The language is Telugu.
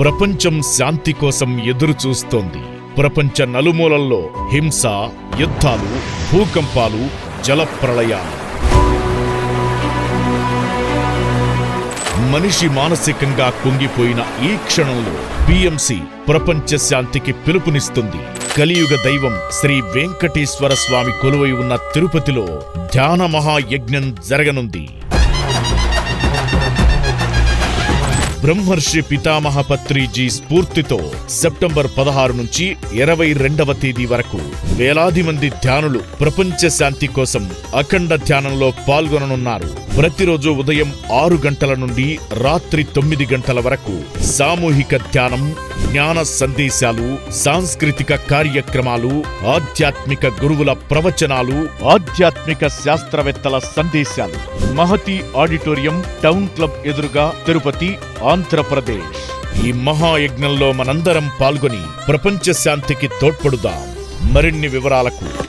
ప్రపంచం శాంతి కోసం ఎదురు చూస్తోంది. ప్రపంచ నలుమూలల్లో హింస యుద్ధాలు భూకంపాలు జలప్రళయాలు మనిషి మానసికంగా కుంగిపోయిన ఈ క్షణంలో పిఎంసి ప్రపంచ శాంతికి పిలుపునిస్తుంది. కలియుగ దైవం శ్రీ వెంకటేశ్వర స్వామి కొలువై ఉన్న తిరుపతిలో ధ్యాన మహాయజ్ఞం జరగనుంది. బ్రహ్మర్షి పితామహ పత్రిజీ స్ఫూర్తితో సెప్టెంబర్ పదహారు నుంచి ఇరవై రెండవ తేదీ వరకు వేలాది మంది ధ్యానులు ప్రపంచ శాంతి కోసం అఖండ ధ్యానంలో పాల్గొననున్నారు. ప్రతిరోజు ఉదయం ఆరు గంటల నుండి రాత్రి తొమ్మిది గంటల వరకు సామూహిక ధ్యానం జ్ఞాన సందేశాలు సాంస్కృతిక కార్యక్రమాలు ఆధ్యాత్మిక గురువుల ప్రవచనాలు ఆధ్యాత్మిక శాస్త్రవేత్తల సందేశాలు. మహతి ఆడిటోరియం టౌన్ క్లబ్ ఎదురుగా తిరుపతి ఆంధ్రప్రదేశ్. ఈ మహాయజ్ఞంలో మనందరం పాల్గొని ప్రపంచ శాంతికి తోడ్పడుదాం. మరిన్ని వివరాలకు